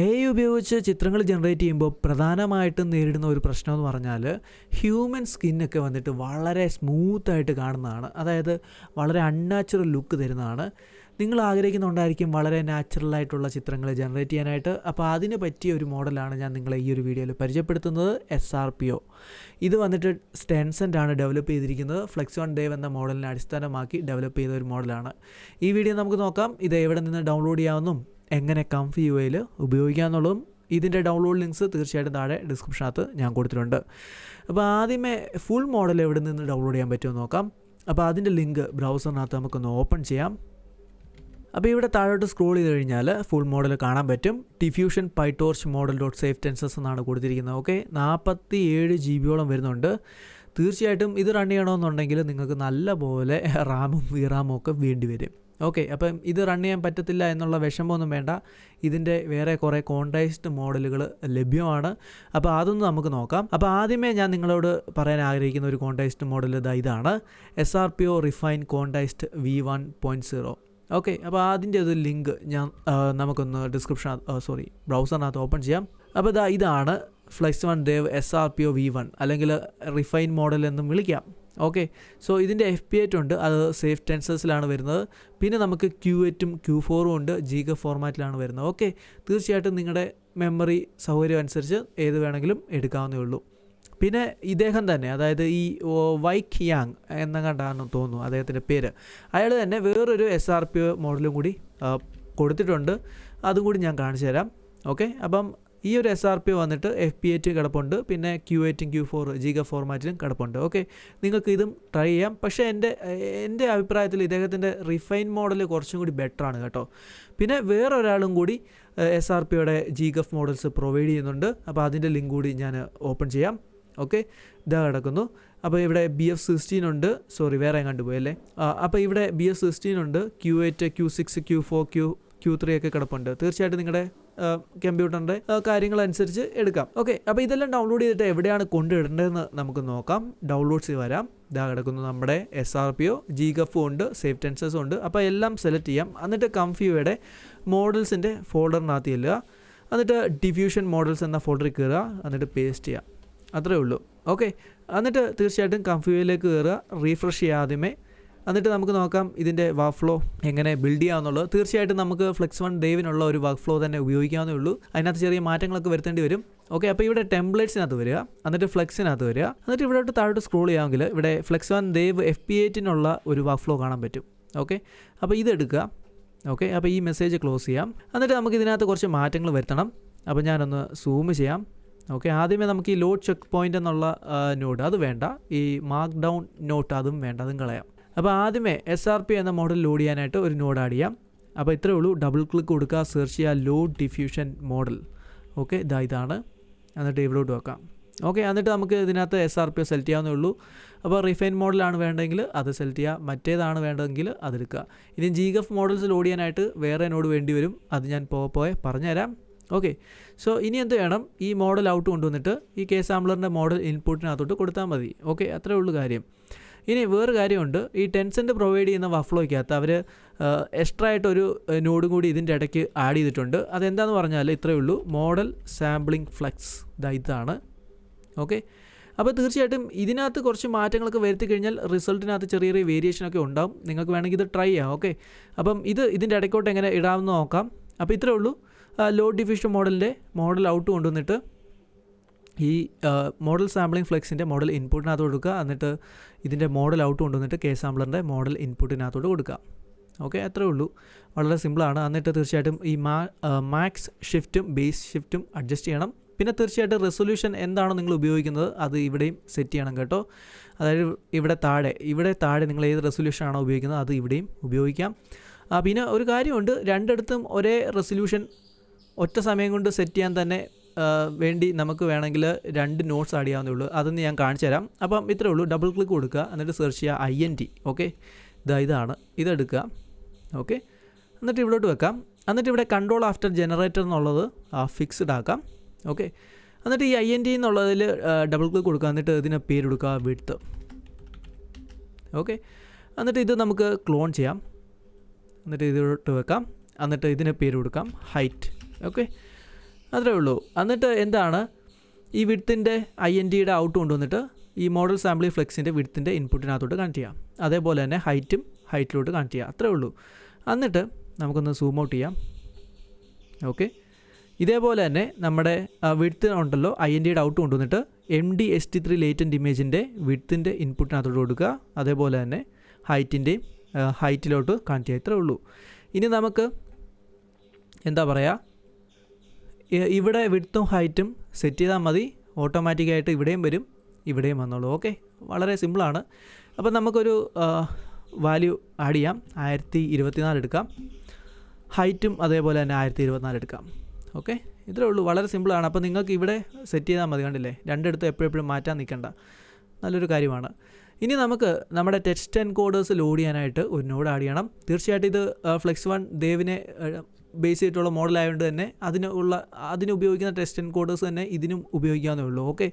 A I ഉപയോഗിച്ച് ചിത്രങ്ങൾ generate ചെയ്യുമ്പോൾ പ്രധാനമായിട്ടും നേരിടുന്ന ഒരു പ്രശ്നം എന്ന് പറഞ്ഞാൽ ഹ്യൂമൻ സ്കിന്നൊക്കെ വന്നിട്ട് വളരെ സ്മൂത്തായിട്ട് കാണുന്നതാണ്. അതായത് വളരെ അൺനാച്ചുറൽ ലുക്ക് തരുന്നതാണ്. നിങ്ങൾ ആഗ്രഹിക്കുന്നുണ്ടായിരിക്കും വളരെ നാച്ചുറലായിട്ടുള്ള ചിത്രങ്ങൾ ജനറേറ്റ് ചെയ്യാനായിട്ട്. അപ്പോൾ അതിന് പറ്റിയ ഒരു മോഡലാണ് ഞാൻ നിങ്ങളെ ഈ ഒരു വീഡിയോയിൽ പരിചയപ്പെടുത്തുന്നത് എസ് ആർ പി ഒ ഇത് വന്നിട്ട് സ്റ്റെൻസന്റാണ് ഡെവലപ്പ് ചെയ്തിരിക്കുന്നത്. ഫ്ലെക്സ് വൺ ഡേവ് എന്ന മോഡലിനെ അടിസ്ഥാനമാക്കി ഡെവലപ്പ് ചെയ്ത ഒരു മോഡലാണ്. ഈ വീഡിയോ നമുക്ക് നോക്കാം. ഇത് എവിടെ നിന്ന് ഡൗൺലോഡ് ചെയ്യാമെന്നും എങ്ങനെ കംഫി യു ഐയിൽ ഉപയോഗിക്കാമെന്നുള്ളതും ഇതിന്റെ ഡൗൺലോഡ് ലിങ്ക്സ് തീർച്ചയായിട്ടും താഴെ ഡിസ്ക്രിപ്ഷനകത്ത് ഞാൻ കൊടുത്തിട്ടുണ്ട്. അപ്പോൾ ആദ്യമേ ഫുൾ മോഡൽ എവിടെ നിന്ന് ഡൗൺലോഡ് ചെയ്യാൻ പറ്റുമോ നോക്കാം. അപ്പോൾ അതിന്റെ ലിങ്ക് ബ്രൗസറിനകത്ത് നമുക്കൊന്ന് ഓപ്പൺ ചെയ്യാം. അപ്പോൾ ഇവിടെ താഴോട്ട് സ്ക്രോൾ ചെയ്ത് കഴിഞ്ഞാൽ ഫുൾ മോഡൽ കാണാൻ പറ്റും. Diffusion PyTorch model dot safe tensors എന്നാണ് കൊടുത്തിരിക്കുന്നത്. ഓക്കെ നാൽപ്പത്തി ഏഴ് ജി ബിയോളം വരുന്നുണ്ട്. തീർച്ചയായിട്ടും ഇത് റൺ ചെയ്യണമെന്നുണ്ടെങ്കിൽ നിങ്ങൾക്ക് നല്ല പോലെ റാമും വിറാമും ഒക്കെ വേണ്ടി വരും. ഓക്കെ അപ്പം ഇത് റൺ ചെയ്യാൻ പറ്റത്തില്ല എന്നുള്ള വിഷമമൊന്നും വേണ്ട. ഇതിന്റെ വേറെ കുറേ കോണ്ടൈസ്ഡ് മോഡലുകൾ ലഭ്യമാണ്. അപ്പോൾ അതൊന്ന് നമുക്ക് നോക്കാം. അപ്പോൾ ആദ്യമേ ഞാൻ നിങ്ങളോട് പറയാൻ ആഗ്രഹിക്കുന്ന ഒരു കോണ്ടൈസ്ഡ് മോഡൽ ഇതാ ഇതാണ്. S R P O refine condensed V one point zero okay അപ്പോൾ അതിന്റെ ഒരു ലിങ്ക് ഞാൻ നമുക്കൊന്ന് ഡിസ്ക്രിപ്ഷൻ സോറി ബ്രൗസറിനകത്ത് ഓപ്പൺ ചെയ്യാം. അപ്പോൾ ഇതാ ഇതാണ് Flux one dev S R P O V one അല്ലെങ്കിൽ റിഫൈൻ മോഡൽ എന്നും വിളിക്കാം. ഓക്കെ സോ ഇതിന്റെ എഫ് പി എറ്റ് ഉണ്ട്. അത് സേഫ് ടെൻസേഴ്സിലാണ് വരുന്നത്. പിന്നെ നമുക്ക് ക്യൂ എറ്റും ക്യൂ ഫോറും ഉണ്ട്. ജീഗ ഫോർമാറ്റിലാണ് വരുന്നത്. ഓക്കെ തീർച്ചയായിട്ടും നിങ്ങളുടെ മെമ്മറി സൗകര്യം അനുസരിച്ച് ഏത് വേണമെങ്കിലും എടുക്കാവുന്നേ ഉള്ളൂ. പിന്നെ ഇദ്ദേഹം തന്നെ അതായത് ഈ വൈക്ക് യാങ് എന്ന തോന്നുന്നു അദ്ദേഹത്തിന്റെ പേര്. അയാൾ തന്നെ വേറൊരു എസ് ആർ പി മോഡലും കൂടി കൊടുത്തിട്ടുണ്ട്. അതും കൂടി ഞാൻ കാണിച്ചു തരാം. ഓക്കെ അപ്പം ഈ ഒരു എസ് ആർ പി വന്നിട്ട് എഫ് പി എറ്റ് കിടപ്പുണ്ട് പിന്നെ ക്യു എറ്റും ക്യൂ ഫോർ ജിഗ ഫോർമാറ്റിലും കിടപ്പുണ്ട്. ഓക്കെ നിങ്ങൾക്ക് ഇതും ട്രൈ ചെയ്യാം. പക്ഷേ എന്റെ എന്റെ അഭിപ്രായത്തിൽ ഇദ്ദേഹത്തിന്റെ റിഫൈൻ മോഡൽ കുറച്ചും കൂടി ബെറ്റർ ആണ് കേട്ടോ. പിന്നെ വേറൊരാളും കൂടി എസ് ആർ പിയുടെ ജിഗഫ് മോഡൽസ് പ്രൊവൈഡ് ചെയ്യുന്നുണ്ട്. അപ്പോൾ അതിന്റെ ലിങ്ക് കൂടി ഞാൻ ഓപ്പൺ ചെയ്യാം. ഓക്കെ ഇതാ കിടക്കുന്നു. അപ്പോൾ ഇവിടെ ബി എഫ് സിക്സ്റ്റീൻ ഉണ്ട്. സോറി വേറെ കണ്ടുപോയി അല്ലേ? അപ്പോൾ ഇവിടെ ബി എഫ് സിക്സ്റ്റീൻ ഉണ്ട്. Q eight Q six Q four Q Q three ഒക്കെ കിടപ്പുണ്ട്. തീർച്ചയായിട്ടും നിങ്ങളുടെ കമ്പ്യൂട്ടറിന്റെ കാര്യങ്ങൾ അനുസരിച്ച് എടുക്കാം. ഓക്കെ അപ്പോൾ ഇതെല്ലാം ഡൗൺലോഡ് ചെയ്തിട്ട് എവിടെയാണ് കൊണ്ടുവിടേണ്ടതെന്ന് നമുക്ക് നോക്കാം. ഡൗൺലോഡ്സ് വരാം. ഇതാ കിടക്കുന്നു നമ്മുടെ S R P O G ഗഫും ഉണ്ട് സേഫ് ടെൻസേഴ്സും ഉണ്ട്. അപ്പോൾ എല്ലാം സെലക്ട് ചെയ്യാം. എന്നിട്ട് കംഫ്യൂയുടെ മോഡൽസിന്റെ ഫോൾഡറിനകത്ത് ചെല്ലുക. എന്നിട്ട് ഡിഫ്യൂഷൻ മോഡൽസ് എന്ന ഫോൾഡറിൽ കയറുക. എന്നിട്ട് പേസ്റ്റ് ചെയ്യുക അത്രേ ഉള്ളൂ. ഓക്കെ എന്നിട്ട് തീർച്ചയായിട്ടും കംഫ്യൂയിലേക്ക് കയറുക. റീഫ്രഷ് ചെയ്യാദ്യമേ എന്നിട്ട് നമുക്ക് നോക്കാം ഇതിന്റെ വർക്ക് ഫ്ലോ എങ്ങനെ ബിൽഡ് ചെയ്യാമെന്നുള്ളത് തീർച്ചയായിട്ടും നമുക്ക് ഫ്ലെക്സ് വൺ ഡേവിനുള്ള ഒരു വർക്ക് ഫ്ലോ തന്നെ ഉപയോഗിക്കാവുന്നേ ഉള്ളൂ. അതിനകത്ത് ചെറിയ മാറ്റങ്ങളൊക്കെ വരുത്തേണ്ടി വരും. ഓക്കെ അപ്പോൾ ഇവിടെ ടെംപ്ലേറ്റ്സിനകത്ത് വരിക എന്നിട്ട് ഫ്ലെക്സിനകത്ത് വരിക എന്നിട്ട് ഇവിടോട്ട് താഴോട്ട് സ്ക്രോൾ ചെയ്യാമെങ്കിൽ ഇവിടെ Flux one dev F P എയ്റ്റിനുള്ള ഒരു വർക്ക് ഫ്ലോ കാണാൻ പറ്റും. ഓക്കെ അപ്പോൾ ഇതെടുക്കുക ഓക്കെ അപ്പോൾ ഈ മെസ്സേജ് ക്ലോസ് ചെയ്യാം. എന്നിട്ട് നമുക്ക് ഇതിനകത്ത് കുറച്ച് മാറ്റങ്ങൾ വരുത്തണം. അപ്പോൾ ഞാനൊന്ന് സൂം ചെയ്യാം. ഓക്കെ ആദ്യമേ നമുക്ക് ഈ ലോഡ് ചെക്ക് പോയിന്റ് എന്നുള്ള നോട്ട് അത് വേണ്ട. ഈ മാർക്ക് ഡൗൺ നോട്ട് അതും വേണ്ട അതും കളയാം. അപ്പോൾ ആദ്യമേ എസ് ആർ പി എന്ന മോഡൽ ലോഡ് ചെയ്യാനായിട്ട് ഒരു നോഡ് ആഡ് ചെയ്യാം. അപ്പോൾ ഇത്രയേ ഉള്ളൂ. ഡബിൾ ക്ലിക്ക് കൊടുക്കുക സെർച്ച് ചെയ്യുക ലോഡ് ഡിഫ്യൂഷൻ മോഡൽ ഓക്കെ ഇതാ ഇതാണ്. എന്നിട്ട് ഇവിടോട്ട് വെക്കാം. ഓക്കെ എന്നിട്ട് നമുക്ക് ഇതിനകത്ത് എസ് ആർ പി സെലക്ട് ചെയ്യാവുന്നേ ഉള്ളൂ. അപ്പോൾ റിഫൈൻ മോഡലാണ് വേണ്ടതെങ്കിൽ അത് സെലക്ട് ചെയ്യുക. മറ്റേതാണ് വേണ്ടതെങ്കിൽ അതെടുക്കുക ഇനി ജി ഗഫ് മോഡൽസ് ലോഡ് ചെയ്യാനായിട്ട് വേറെ നോഡ് വേണ്ടി വരും. അത് ഞാൻ പോ പോയെ പറഞ്ഞുതരാം. ഓക്കെ സോ ഇനി എന്ത് വേണം ഈ മോഡൽ ഔട്ട് കൊണ്ടുവന്നിട്ട് ഈ കെ സാമ്പിളറിന്റെ മോഡൽ ഇൻപുട്ടിനകത്തോട്ട് കൊടുത്താൽ മതി. ഓക്കെ അത്രേ ഉള്ളൂ കാര്യം. ഇനി വേറെ കാര്യമുണ്ട്. ഈ ടെൻസെന്റ് പ്രൊവൈഡ് ചെയ്യുന്ന വഫ്ലോയ്ക്കകത്ത് അവർ എക്സ്ട്രാ ആയിട്ടൊരു നോഡും കൂടി ഇതിന്റെ ഇടയ്ക്ക് ആഡ് ചെയ്തിട്ടുണ്ട്. അതെന്താണെന്ന് പറഞ്ഞാൽ ഇത്രയേ ഉള്ളൂ. മോഡൽ സാമ്പിളിംഗ് ഫ്ലക്സ് ഇതാ ഇതാണ്. ഓക്കെ അപ്പോൾ തീർച്ചയായിട്ടും ഇതിനകത്ത് കുറച്ച് മാറ്റങ്ങളൊക്കെ വരുത്തി കഴിഞ്ഞാൽ റിസൾട്ടിനകത്ത് ചെറിയ ചെറിയ വേരിയേഷനൊക്കെ ഉണ്ടാവും. നിങ്ങൾക്ക് വേണമെങ്കിൽ ഇത് ട്രൈ ചെയ്യാം. ഓക്കെ അപ്പം ഇത് ഇതിന്റെ ഇടയ്ക്കോട്ട് എങ്ങനെ ഇടാമെന്ന് നോക്കാം. അപ്പോൾ ഇത്രയേ ഉള്ളൂ. ലോഡ് ഡിഫ്യൂഷൻ മോഡലിന്റെ മോഡൽ ഔട്ട് കൊണ്ടുവന്നിട്ട് ഈ മോഡൽ സാമ്പിളിംഗ് ഫ്ലെക്സിന്റെ മോഡൽ ഇൻപുട്ടിനകത്ത് കൊടുക്കുക. എന്നിട്ട് ഇതിന്റെ മോഡൽ ഔട്ട് കൊണ്ടുവന്നിട്ട് കെ സാമ്പിളറിന്റെ മോഡൽ ഇൻപുട്ടിനകത്തോട്ട് കൊടുക്കുക. ഓക്കെ അത്രേ ഉള്ളൂ. വളരെ സിമ്പിളാണ് എന്നിട്ട് തീർച്ചയായിട്ടും ഈ മാ മാക്സ് ഷിഫ്റ്റും ബേസ് ഷിഫ്റ്റും അഡ്ജസ്റ്റ് ചെയ്യണം. പിന്നെ തീർച്ചയായിട്ടും റെസൊല്യൂഷൻ എന്താണോ നിങ്ങൾ ഉപയോഗിക്കുന്നത് അത് ഇവിടെയും സെറ്റ് ചെയ്യണം കേട്ടോ. അതായത് ഇവിടെ താഴെ ഇവിടെ താഴെ നിങ്ങൾ ഏത് റെസൊല്യൂഷൻ ആണോ ഉപയോഗിക്കുന്നത് അത് ഇവിടെയും ഉപയോഗിക്കാം. പിന്നെ ഒരു കാര്യമുണ്ട്. രണ്ടിടത്തും ഒരേ റെസൊല്യൂഷൻ ഒറ്റ സമയം കൊണ്ട് സെറ്റ് ചെയ്യാൻ തന്നെ വേണ്ടി നമുക്ക് വേണമെങ്കിൽ രണ്ട് നോട്ട്സ് ആഡ് ചെയ്യാവുന്നേ ഉള്ളൂ. അതൊന്ന് ഞാൻ കാണിച്ചു തരാം. അപ്പം ഇത്രേ ഉള്ളൂ. ഡബിൾ ക്ലിക്ക് കൊടുക്കുക. എന്നിട്ട് സെർച്ച് ചെയ്യുക ഐ എൻ ടി ഓക്കെ ഇതാ ഇതാണ്. ഇതെടുക്കുക ഓക്കെ എന്നിട്ട് ഇവിടോട്ട് വെക്കാം. എന്നിട്ട് ഇവിടെ കൺട്രോൾ ആഫ്റ്റർ ജനറേറ്റർ എന്നുള്ളത് ഫിക്സ്ഡ് ആക്കാം. ഓക്കെ എന്നിട്ട് ഈ ഐ എൻ ടി എന്നുള്ളതിൽ ഡബിൾ ക്ലിക്ക് കൊടുക്കുക. എന്നിട്ട് ഇതിന് പേര് കൊടുക്കുക. വിഡ്ത്ത് ഓക്കെ എന്നിട്ട് ഇത് നമുക്ക് ക്ലോൺ ചെയ്യാം. എന്നിട്ട് ഇതിലോട്ട് വെക്കാം. എന്നിട്ട് ഇതിന് പേര് കൊടുക്കാം. ഹൈറ്റ് ഓക്കെ അത്രേ ഉള്ളൂ. എന്നിട്ട് എന്താണ്? ഈ വിഡ്ത്തിന്റെ ഐ എൻ ഡിയുടെ ഔട്ട് കൊണ്ടുവന്നിട്ട് ഈ മോഡൽ സാമ്പിൾ ഫ്ലെക്സിന്റെ വിഡ്ത്തിന്റെ ഇൻപുട്ടിനകത്തോട്ട് കണക്ട് ചെയ്യാം. അതേപോലെ തന്നെ ഹൈറ്റും ഹൈറ്റിലോട്ട് കണക്ട് ചെയ്യാം. അത്രേ ഉള്ളൂ. എന്നിട്ട് നമുക്കൊന്ന് സൂം ഔട്ട് ചെയ്യാം. ഓക്കെ ഇതേപോലെ തന്നെ നമ്മുടെ വിഡ്ത്ത് ഉണ്ടല്ലോ. ഐ എൻ ഡിയുടെ ഔട്ട് കൊണ്ടുവന്നിട്ട് M D S T three latent ഇമേജിന്റെ വിഡ്ത്തിന്റെ ഇൻപുട്ടിനകത്തോട്ട് കൊടുക്കുക. അതേപോലെ തന്നെ ഹൈറ്റിന്റെയും ഹൈറ്റിലോട്ട് കണക്ട് ചെയ്യുക ഇത്രേ ഉള്ളൂ. ഇനി നമുക്ക് എന്താ പറയുക ഇവിടെ വിഡ്ത്തും ഹൈറ്റും സെറ്റ് ചെയ്താൽ മതി. ഓട്ടോമാറ്റിക്കായിട്ട് ഇവിടെയും വരും ഇവിടെയും വന്നോളൂ. ഓക്കെ വളരെ സിമ്പിളാണ് അപ്പോൾ നമുക്കൊരു വാല്യൂ ആഡ് ചെയ്യാം. ആയിരത്തി ഇരുപത്തിനാല് എടുക്കാം ഹൈറ്റും അതേപോലെ തന്നെ ആയിരത്തി ഇരുപത്തിനാല് എടുക്കാം. ഓക്കെ ഇത്രേ ഉള്ളൂ. വളരെ സിമ്പിളാണ് അപ്പോൾ നിങ്ങൾക്ക് ഇവിടെ സെറ്റ് ചെയ്താൽ മതി. കണ്ടില്ലേ? രണ്ടിടത്തും എപ്പോഴെപ്പോഴും മാറ്റാൻ നിൽക്കണ്ട. നല്ലൊരു കാര്യമാണ്. ഇനി നമുക്ക് നമ്മുടെ ടെക്സ്റ്റ് എൻകോഡേഴ്സ് കോഡേഴ്സ് ലോഡ് ചെയ്യാനായിട്ട് ഒരു നോഡ് ആഡ് ചെയ്യണം. തീർച്ചയായിട്ടും ഇത് ഫ്ലെക്സ് വൺ ദേവിനെ ബേസ് ചെയ്തിട്ടുള്ള മോഡലായതുകൊണ്ട് തന്നെ അതിനുള്ള അതിന് ഉപയോഗിക്കുന്ന ടെസ്റ്റ് എൻകോഡേഴ്സ് കോഡേഴ്സ് തന്നെ ഇതിനും ഉപയോഗിക്കാവുന്നേ ഉള്ളൂ. ഓക്കെ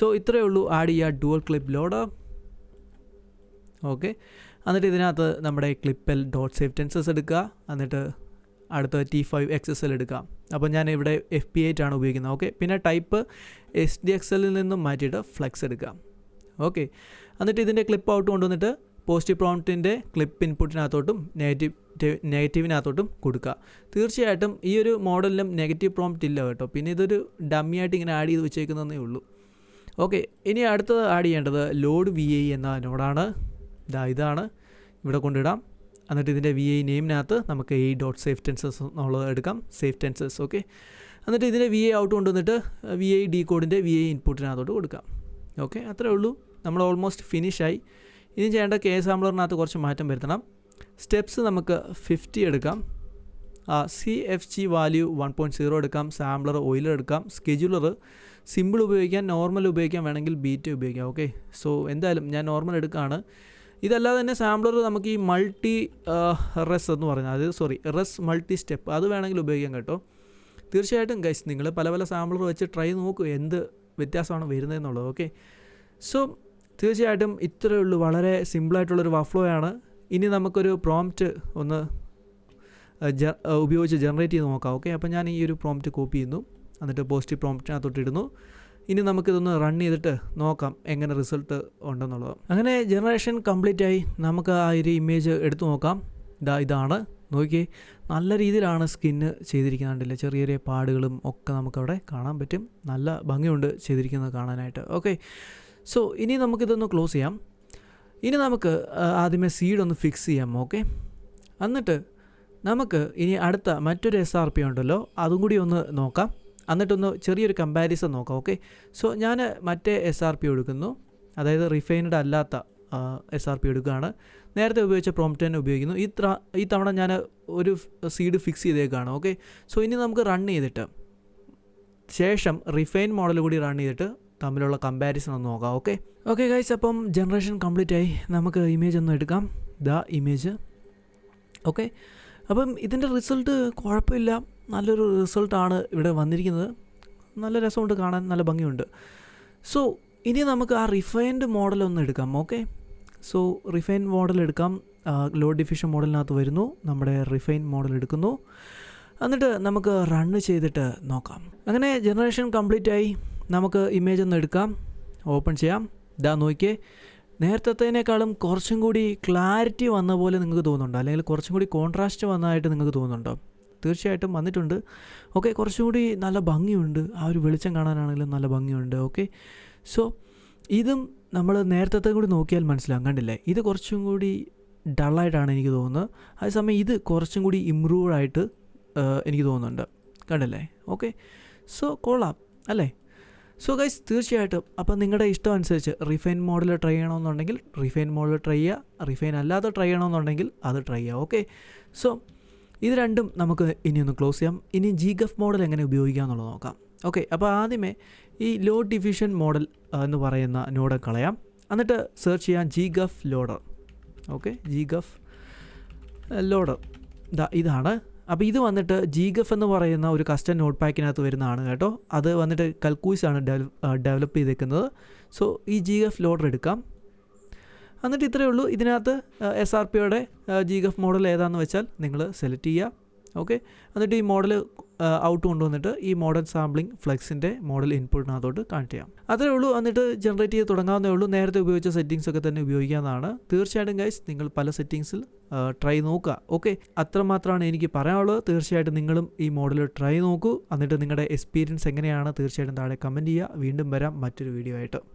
സോ ഇത്രയേ ഉള്ളൂ. ആഡ് ചെയ്യുക ഡുവൽ ക്ലിപ്പ് ലോഡ് ഓക്കെ എന്നിട്ട് ഇതിനകത്ത് നമ്മുടെ ക്ലിപ്പൽ ഡോട്ട് സേഫ് ടെൻസസ് എടുക്കുക. എന്നിട്ട് അടുത്ത T five X S L എടുക്കാം അപ്പോൾ ഞാൻ ഇവിടെ എഫ് പി എയ്റ്റ് ആണ് ഉപയോഗിക്കുന്നത്. ഓക്കെ പിന്നെ ടൈപ്പ് എസ് ഡി എക്സ് എല്ലിൽ നിന്നും മാറ്റിയിട്ട് ഫ്ലെക്സ് എടുക്കാം ഓക്കെ എന്നിട്ട് ഇതിന്റെ ക്ലിപ്പ് ഔട്ട് കൊണ്ടുവന്നിട്ട് പോസിറ്റീവ് പ്രോംപ്റ്റിന്റെ ക്ലിപ്പ് ഇൻപുട്ടിനകത്തോട്ടും നെഗറ്റീവ് നെഗറ്റീവിനകത്തോട്ടും കൊടുക്കുക. തീർച്ചയായിട്ടും ഈ ഒരു മോഡലിലും നെഗറ്റീവ് പ്രോംപ്റ്റ് ഇല്ല കേട്ടോ. പിന്നെ ഇതൊരു ഡമ്മി ആയിട്ട് ഇങ്ങനെ ആഡ് ചെയ്ത് വെച്ചേക്കുന്നതേ ഉള്ളൂ. ഓക്കെ ഇനി അടുത്തത് ആഡ് ചെയ്യേണ്ടത് ലോഡ് വി ഐ എന്ന നോഡാണ് ഇതാ ഇതാണ്. ഇവിടെ കൊണ്ടിടാം. എന്നിട്ട് ഇതിന്റെ വി ഐ നെയിമിനകത്ത് നമുക്ക് എ ഡോട്ട് സേഫ് ടെൻസസ് എന്നുള്ളത് എടുക്കാം. സേഫ് ടെൻസസ് ഓക്കെ എന്നിട്ട് ഇതിന്റെ വി ഐ ഔട്ട് കൊണ്ടുവന്നിട്ട് വി ഐ ഡി കോഡിന്റെ വി ഐ ഇൻപുട്ടിനകത്തോട്ട് കൊടുക്കാം. ഓക്കെ അത്രേ ഉള്ളൂ. നമ്മൾ ഓൾമോസ്റ്റ് ഫിനിഷായി ഇനി ചെയ്യേണ്ട കെ സാമ്പിളറിനകത്ത് കുറച്ച് മാറ്റം വരുത്തണം. സ്റ്റെപ്സ് നമുക്ക് ഫിഫ്റ്റി എടുക്കാം. C F G value one point zero എടുക്കാം. സാമ്പിളർ ഓയിലർ എടുക്കാം. സ്കെഡ്യൂളർ സിമ്പിൾ ഉപയോഗിക്കാം നോർമൽ ഉപയോഗിക്കാം വേണമെങ്കിൽ ബീറ്റ് ഉപയോഗിക്കാം. ഓക്കെ സോ എന്തായാലും ഞാൻ നോർമൽ എടുക്കുകയാണ്. ഇതല്ലാതെ തന്നെ സാമ്പിളർ നമുക്ക് ഈ മൾട്ടി റെസ് എന്ന് പറഞ്ഞാൽ അത് സോറി റെസ് മൾട്ടി സ്റ്റെപ്പ് അത് വേണമെങ്കിൽ ഉപയോഗിക്കാം കേട്ടോ. തീർച്ചയായിട്ടും ഗൈസ് നിങ്ങൾ പല പല സാമ്പിളർ വെച്ച് ട്രൈ നോക്കൂ എന്ത് വ്യത്യാസമാണ് വരുന്നതെന്നുള്ളത്. ഓക്കെ സോ തീർച്ചയായിട്ടും ഇത്രയേ ഉള്ളൂ. വളരെ സിമ്പിളായിട്ടുള്ളൊരു ആണ്. ഇനി നമുക്കൊരു പ്രോംപ്റ്റ് ഒന്ന് ഉപയോഗിച്ച് ജനറേറ്റ് ചെയ്ത് നോക്കാം. ഓക്കെ അപ്പോൾ ഞാൻ ഈ ഒരു പ്രോംപ്റ്റ് കോപ്പി ചെയ്യുന്നു. എന്നിട്ട് പോസിറ്റീവ് പ്രോംപ്റ്റിനകത്തോട്ട് ഇടുന്നു. ഇനി നമുക്കിതൊന്ന് റൺ ചെയ്തിട്ട് നോക്കാം എങ്ങനെ റിസൾട്ട് ഉണ്ടെന്നുള്ളത്. അങ്ങനെ ജനറേഷൻ കംപ്ലീറ്റ് ആയി നമുക്ക് ആ ഒരു ഇമേജ് എടുത്തു നോക്കാം. ഇതാ ഇതാണ്. നോക്കിയേ നല്ല രീതിയിലാണ് സ്കിന്ന് ചെയ്തിരിക്കുന്നുണ്ടല്ലേ? ചെറിയ ചെറിയ പാടുകളും ഒക്കെ നമുക്കവിടെ കാണാൻ പറ്റും. നല്ല ഭംഗിയുണ്ട് ചെയ്തിരിക്കുന്നത് കാണാനായിട്ട്. ഓക്കെ സോ ഇനി നമുക്കിതൊന്ന് ക്ലോസ് ചെയ്യാം. ഇനി നമുക്ക് ആദ്യമേ സീഡ് ഒന്ന് ഫിക്സ് ചെയ്യാം ഓക്കെ എന്നിട്ട് നമുക്ക് ഇനി അടുത്ത മറ്റൊരു എസ് ആർ പി ഉണ്ടല്ലോ അതും കൂടി ഒന്ന് നോക്കാം. എന്നിട്ടൊന്ന് ചെറിയൊരു കമ്പാരിസൺ നോക്കാം ഓക്കെ സോ ഞാൻ മറ്റേ എസ് ആർ പി എടുക്കുന്നു. അതായത് റിഫൈൻഡ് അല്ലാത്ത എസ് ആർ പി എടുക്കുകയാണ്. നേരത്തെ ഉപയോഗിച്ച പ്രോംപ്റ്റ് തന്നെ ഉപയോഗിക്കുന്നു. ഈ ഈ തവണ ഞാൻ ഒരു സീഡ് ഫിക്സ് ചെയ്തേക്കാണ് ഓക്കെ സോ ഇനി നമുക്ക് റൺ ചെയ്തിട്ട് ശേഷം റിഫൈൻ മോഡൽ കൂടി റൺ ചെയ്തിട്ട് തമ്മിലുള്ള കമ്പാരിസൺ ഒന്ന് നോക്കാം. ഓക്കെ ഓക്കെ ഗൈസ് അപ്പം ജനറേഷൻ കംപ്ലീറ്റ് ആയി. നമുക്ക് ഇമേജ് ഒന്ന് എടുക്കാം. ദ ഇമേജ് ഓക്കെ അപ്പം ഇതിന്റെ റിസൾട്ട് കുഴപ്പമില്ല. നല്ലൊരു റിസൾട്ടാണ് ഇവിടെ വന്നിരിക്കുന്നത്. നല്ല രസമുണ്ട് കാണാൻ. നല്ല ഭംഗിയുണ്ട്. സോ ഇനി നമുക്ക് ആ റിഫൈൻഡ് മോഡൽ ഒന്ന് എടുക്കാം. ഓക്കെ സോ റിഫൈൻ മോഡൽ എടുക്കാം. ലോ ഡിഫിഷൻ മോഡലിനകത്ത് വരുന്നു. നമ്മുടെ റിഫൈൻ മോഡൽ എടുക്കുന്നു. എന്നിട്ട് നമുക്ക് റണ്ണ് ചെയ്തിട്ട് നോക്കാം. അങ്ങനെ ജനറേഷൻ കംപ്ലീറ്റ് ആയി. നമുക്ക് ഇമേജ് ഒന്ന് എടുക്കാം. ഓപ്പൺ ചെയ്യാം. ഇതാ നോക്കിയേ. നേരത്തേനേക്കാളും കുറച്ചും കൂടി ക്ലാരിറ്റി വന്ന പോലെ നിങ്ങൾക്ക് തോന്നുന്നുണ്ടോ? അല്ലെങ്കിൽ കുറച്ചും കൂടി കോൺട്രാസ്റ്റ് വന്നതായിട്ട് നിങ്ങൾക്ക് തോന്നുന്നുണ്ടോ? തീർച്ചയായിട്ടും വന്നിട്ടുണ്ട്. ഓക്കെ കുറച്ചും കൂടി നല്ല ഭംഗിയുണ്ട്. ആ ഒരു വെളിച്ചം കാണാനാണെങ്കിലും നല്ല ഭംഗിയുണ്ട്. ഓക്കെ സോ ഇതും നമ്മൾ നേരത്തെ കൂടി നോക്കിയാൽ മനസ്സിലാകും കണ്ടില്ലേ? ഇത് കുറച്ചും കൂടി ഡള്ളായിട്ടാണ് എനിക്ക് തോന്നുന്നത്. അതേസമയം ഇത് കുറച്ചും കൂടി ഇമ്പ്രൂവ് ആയിട്ട് എനിക്ക് തോന്നുന്നുണ്ട്. കണ്ടല്ലേ? ഓക്കെ സോ കൊള്ളാം. അല്ലേ? സോ ഗൈസ് തീർച്ചയായിട്ടും. അപ്പം നിങ്ങളുടെ ഇഷ്ടം അനുസരിച്ച് റിഫൈൻ മോഡൽ ട്രൈ ചെയ്യണമെന്നുണ്ടെങ്കിൽ റിഫൈൻ മോഡൽ ട്രൈ ചെയ്യുക റിഫൈൻ അല്ലാതെ ട്രൈ ചെയ്യണമെന്നുണ്ടെങ്കിൽ അത് ട്രൈ ചെയ്യുക ഓക്കെ സോ ഇത് രണ്ടും നമുക്ക് ഇനി ഒന്ന് ക്ലോസ് ചെയ്യാം. ഇനി ജി ഗഫ് മോഡൽ എങ്ങനെ ഉപയോഗിക്കാം എന്നുള്ളത് നോക്കാം. ഓക്കെ അപ്പോൾ ആദ്യമേ ഈ ലോ ഡിവിഷൻ മോഡൽ എന്ന് പറയുന്ന നോഡ് കളയാം. എന്നിട്ട് സെർച്ച് ചെയ്യാം GGUF loader okay GGUF loader ഇതാ ഇതാണ് അപ്പോൾ ഇത് വന്നിട്ട് ജി ഗഫ് എന്ന് പറയുന്ന ഒരു കസ്റ്റം നോട്ട് പാക്കിനകത്ത് വരുന്നതാണ് കേട്ടോ. അത് വന്നിട്ട് കൽക്കൂസ് ആണ് ഡെവലപ്പ് ചെയ്തേക്കുന്നത്. സോ ഈ ജി ഗഫ് ലോഡർ എടുക്കാം. എന്നിട്ട് ഇത്രയേ ഉള്ളൂ. ഇതിനകത്ത് എസ് ആർ പിയുടെ ജി ഗഫ് മോഡൽ ഏതാണെന്ന് വെച്ചാൽ നിങ്ങൾ സെലക്ട് ചെയ്യുക ഓക്കെ എന്നിട്ട് ഈ മോഡൽ ഔട്ട് കൊണ്ടുവന്നിട്ട് ഈ മോഡൽ സാമ്പിളിംഗ് ഫ്ലെക്സിന്റെ മോഡൽ ഇൻപുട്ടിനകത്തോട്ട് കണക്ട് ചെയ്യാം. അത്രേ ഉള്ളൂ. എന്നിട്ട് ജനറേറ്റ് ചെയ്ത് തുടങ്ങാവുന്നേ ഉള്ളൂ. നേരത്തെ ഉപയോഗിച്ച സെറ്റിങ്സ് ഒക്കെ തന്നെ ഉപയോഗിക്കാവുന്നതാണ്. തീർച്ചയായിട്ടും ഗൈസ് നിങ്ങൾ പല സെറ്റിങ്സിൽ ട്രൈ നോക്കുക. ഓക്കെ അത്രമാത്രമാണ് എനിക്ക് പറയാനുള്ളത്. തീർച്ചയായിട്ടും നിങ്ങളും ഈ മോഡൽ ട്രൈ നോക്കൂ. എന്നിട്ട് നിങ്ങളുടെ എക്സ്പീരിയൻസ് എങ്ങനെയാണ്? തീർച്ചയായിട്ടും താഴെ കമന്റ് ചെയ്യുക. വീണ്ടും വരാം മറ്റൊരു വീഡിയോ ആയിട്ട്.